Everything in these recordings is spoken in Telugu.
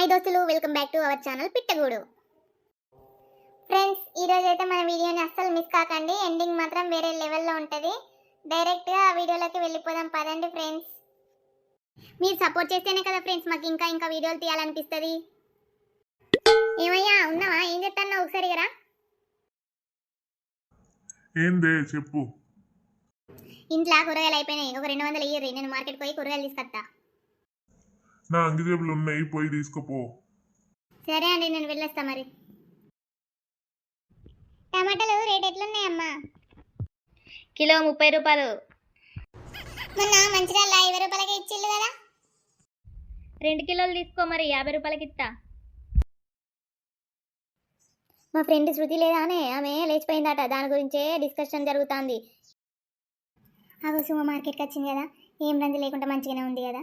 హాయ్ దోస్తులు welcome back to our channel Pittagudu. Friends ఈ రోజు అయితే మన వీడియోని అస్సలు మిస్ కాకండి. ఎండింగ్ మాత్రం వేరే లెవెల్లో ఉంటుంది. డైరెక్ట్గా ఆ వీడియోలోకి వెళ్ళిపోదాం. పదండి ఫ్రెండ్స్. మీరు సపోర్ట్ చేస్తేనే కదా ఫ్రెండ్స్ మాకు ఇంకా ఇంకా వీడియోలు తీయాలనిపిస్తుంది. ఏమయ్యా ఉన్నావా? ఏం చెప్తాను ఒకసారి కదా ఏందే చెప్పు. ఇంట్లో కూరగాయలు అయిపోయినాయి. ఒక రెండు వందలు ఇయ్యరు నేను మార్కెట్ పోయి కూరగాయలు తీసుకొస్తా నా అంగిజేబులు ఉన్నాయి పోయి తీసుకుపో. సరే అండి నేను వెళ్ళొస్తా మరి. టమాటాలు రేట్ ఎట్లున్నాయమ్మా? కిలో ముప్పై రూపాయలు. మొన్న మంచిర్యాల ఇరవై రూపాయలకి ఇచ్చిల్లు కదా? రెండు కిలోలు తీసుకో మరి యాభై రూపాయలకి ఇస్తా మా ఫ్రెండ్ శృతి లేదానే ఆమె లేచిపోయిందట దాని గురించే డిస్కషన్ జరుగుతుంది. అగో సుమ మార్కెట్కి వచ్చింది కదా ఏం రంది లేకుండా మంచిగానే ఉంది కదా?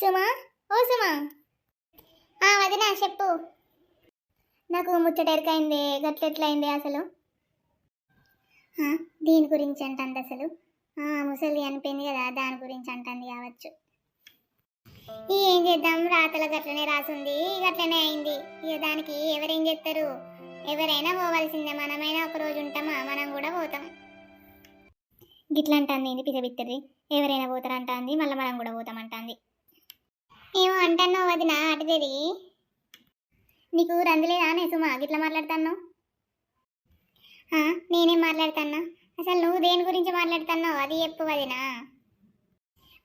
సుమా ఓ సుమా. ఆ వదినా చెప్పు. నాకు ముచ్చట ఎరకైంది గట్లెట్లయింది అసలు? దీని గురించి అంటుంది అసలు. ముసలి అనిపోయింది కదా దాని గురించి అంటుంది కావచ్చు. ఈ ఏం చేద్దాం? రాతల గట్లనే రాసుంది గట్లనే అయింది. ఇక దానికి ఎవరేం చేస్తారు ఎవరైనా పోవాల్సిందే మనమైనా ఒక రోజు ఉంటామా? మనం కూడా పోతాం. గిట్లా అంటుంది ఇది పిసబిత్తది ఎవరైనా పోతారంటుంది మళ్ళీ మనం కూడా పోతామంటుంది. ఏమో అంటాను వదిన అటు తిరిగి. నీకు రందులేదా నే సుమా గిట్లా మాట్లాడుతాను నేనేం మాట్లాడుతాన్నా? అసలు నువ్వు దేని గురించి మాట్లాడుతున్నావు? అది చెప్పు వదినా.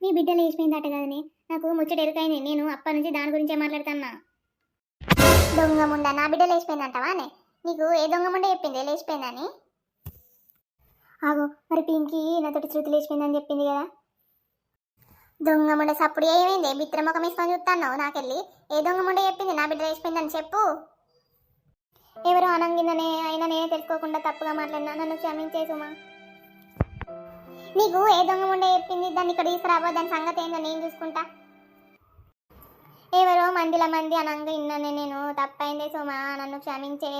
మీ బిడ్డలు వేసిపోయిందట కదనే నాకు ముచ్చట ఎరుకైంది. నేను అప్పటి నుంచి దాని గురించే మాట్లాడుతున్నా. దొంగ ముండ నా బిడ్డ లేచిపోయిందంటావానే నీకు ఏ దొంగ ముండ చెప్పింది? లేచిపోయిందని? ఆగో మరి పింకి నాతోటి శృతి లేచిపోయిందని చెప్పింది కదా? దొంగ ముండ సప్పుడు ఏమైంది? బిత్ర ముఖం వేసుకొని చూస్తాను నాకెళ్ళి? ఏ దొంగ ముండ చెప్పింది? నా బిడ్డ లేచిపోయిందని చెప్పు. ఎవరు అనంగిందనే అయినా నేనే తెలుసుకోకుండా తప్పుగా మాట్లాడినా? నన్ను క్షమించే సుమా. నీకు ఏ దొంగ ముండ చెప్పింది? దాన్ని ఇక్కడ తీసుకురాబో దాని సంగతి ఏందో నేను చూసుకుంటా. ఎవరో మందిల మంది అనంగా ఇన్నానే నేను. తప్పైందే సుమా నన్ను క్షమించే.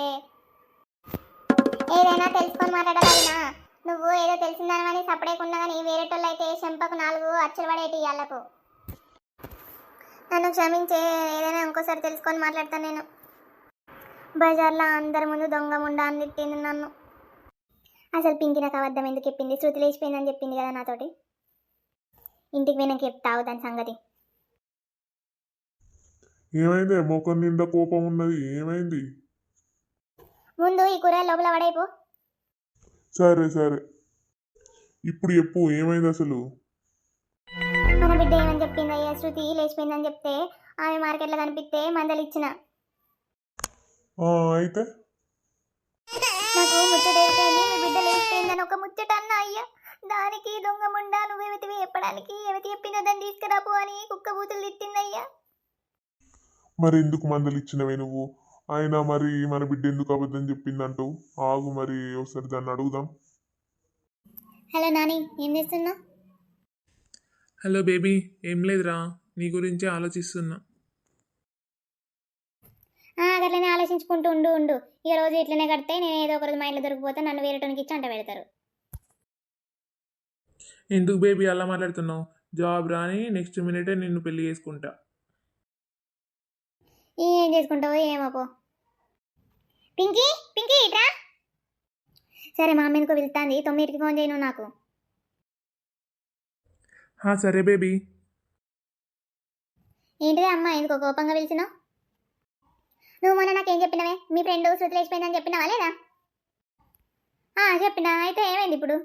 ఏదైనా తెలుసుకొని మాట్లాడాలైనా నువ్వు ఏదో తెలిసిందానని సపడేకున్నా కానీ వేరేటోళ్ళు అయితే చెంపకు నాలుగు అచ్చలు పడేటి ఇళ్ళకు నన్ను క్షమించే ఏదైనా ఇంకోసారి తెలుసుకొని మాట్లాడతాను నేను. బజార్లో అందరి ముందు దొంగ ముండా అని తిట్టింది నన్ను. అసలు పింకి నాకు అబద్ధం ఎందుకు చెప్పింది? శృతి లేచిపోయిందని చెప్పింది కదా నాతోటి. ఇంటికి పోయినాక చెప్తావు దాని సంగతి. ఏమైంది? మొఖం నిండా కోపం ఉన్నది. ఏమైంది? ముందు ఈ కూర లోపల పడైపో సరే సరే. ఇప్పుడు చెప్పు ఏమైంది అసలు? మన బిడ్డ ఏమని చెప్పింది? అయ్యా శృతి లేచిపోయిందని చెప్తే ఆమె మార్కెట్లో కనిపిస్తే మందలు ఇచ్చిన. ఆ, అయితే? నాకు ముచ్చట మీ బిడ్డ లేచిపోయిందని ఒక ముచ్చట అన్న అయ్యా. దానికి దొంగ ముండా నువ్వు ఎవతివి చెప్పడానికి ఎవతి చెప్పిందో దాన్ని తీసుకురాపు అని కుక్క బూతులు తిట్టింది అయ్యా. మరి ఎందుకు మందలు ఇచ్చినవే నువ్వు? ఆయన మరి మన బిడ్డ ఎందుకు అబద్ధం చెప్పిందంటూ? ఆగు మరి ఒకసారి దాన్ని అడుగుదాం. హలో నాని ఏం చేస్తున్నావు హలో బేబీ ఏం లేదురా నీ గురించే ఆలోచిస్తున్నా. అట్లనే ఆలోచించుకుంటూ ఉండు ఉండు. ఈ రోజు ఇట్లనే కడితే నేను ఏదో ఒక రోజు మా ఇంట్లో దొరికిపోతే నన్ను వేరేటోనికి ఇచ్చి అంట పెడతారు. ఎందుకు బేబీ అలా మాట్లాడుతున్నావు? జాబ్ రాని నెక్స్ట్ మినిటే నిన్ను పెళ్ళి చేసుకుంటా. ఏం చేసుకుంటావో ఏమో పో. పింకీ పింకీ ఇట్రా. సరే మా అమ్మ వెళ్తాంది. తొమ్మిదికి ఫోన్ చేయను నాకు. సరే బేబీ. ఏంటిదే అమ్మ ఎందుకో కోపంగా పిలిచినావు? నువ్వు మొన్న నాకేం చెప్పినవే? మీ ఫ్రెండ్ శృతి లేచిపోయిందని చెప్పినావా లేదా? ఆ, చెప్పినా. అయితే ఏమైంది ఇప్పుడు?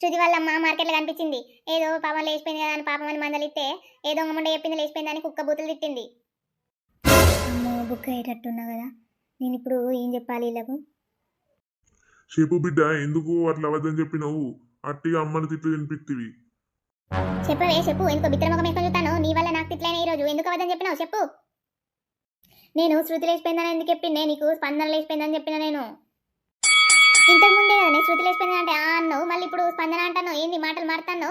శృతి వాళ్ళ అమ్మ మార్కెట్లో కనిపించింది. ఏదో పాపం లేచిపోయింది కదా అని పాపం అని మందలిస్తే ఏ దొంగ ముండ చెప్పింది లేచిపోయింది అని కుక్క బూతులు తిట్టింది. అమ్మో బుక్ అయ్యేటట్టున్నా కదా. నేను ఇప్పుడు ఏం చెప్పాలి వీళ్ళకు చెప్పు బిడ్డ ఎందుకు అట్లా అబద్ధం చెప్పినవు? అట్టిగా అమ్మని తిట్లు తినిపిత్తివి. చెప్పవే చెప్పు. ఎందుకో ముఖం వేసుకొని చూస్తాను నీ వల్ల నాకు తిట్లైన ఈరోజు ఎందుకు అవదని చెప్పినావు? చెప్పు. నేను శృతి లేచిపోయిందని ఎందుకు చెప్పిందే నీకు స్పందన లేచిపోయిందని చెప్పిన నేను. ఇంతకు ముందే కదా నేను శృతి లేచిపోయిందని అంటే ఆ అన్నావు. మళ్ళీ ఇప్పుడు స్పందన అంటాను ఏంది? మాటలు మారుతాను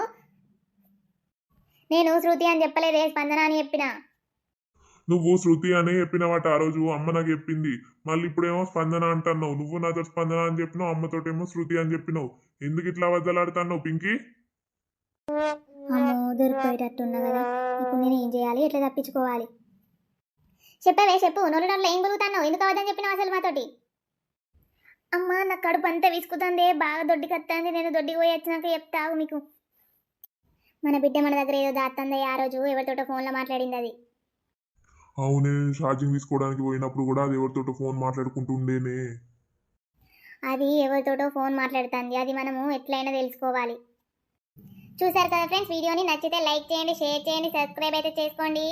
నేను శృతి అని చెప్పలేదే స్పందన అని చెప్పిన. నువ్వు శృతి అనే చెప్పినవాట ఆ రోజు అమ్మ నాకు చెప్పింది. మళ్ళీ ఇప్పుడేమో స్పందన అంటున్నావు. నువ్వు నాతో స్పందన అని చెప్పినావు అమ్మతోటేమో శృతి అని చెప్పినావు. ఎందుకు ఇట్లా అబద్ధాలాడుతున్నావు పింకీ? అమ్మో దొరికిపోయేటట్టున్నా కదా. ఇప్పుడు నేను ఏం చేయాలి? ఎట్లా తప్పించుకోవాలి? చెప్పవే చెప్పు. నోరు నోట్లో ఏం గులుగుతాను ఎందుకు అవద్దని చెప్పినావు అసలు మాతోటి? అమ్మ నా కడుపు అంతా విసుకుతుంది. బాగా దొడ్డికి వస్తుంది నేను దొడ్డికి పోయి వచ్చినాక చెప్తావు మీకు. మన బిడ్డ మన దగ్గర ఏదో దాత్తంది ఆ రోజు. ఎవరితోటో ఫోన్లో మాట్లాడింది అది. అవునే ఛార్జింగ్ తీసుకోవడానికి పోయినప్పుడు కూడా అది ఎవరితోటో ఫోన్ మాట్లాడుకుంటూ ఉండేనే అది ఎవరితోటో ఫోన్ మాట్లాడుతుంది. అది మనము ఎట్లయినా తెలుసుకోవాలి. చూసారు కదా ఫ్రెండ్స్ వీడియోని నచ్చితే లైక్ చేయండి షేర్ చేయండి సబ్స్క్రైబ్ అయితే చేసుకోండి.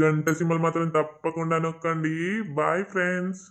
గంట సిమ్మలు మాత్రం తప్పకుండా నొక్కండి. Bye friends.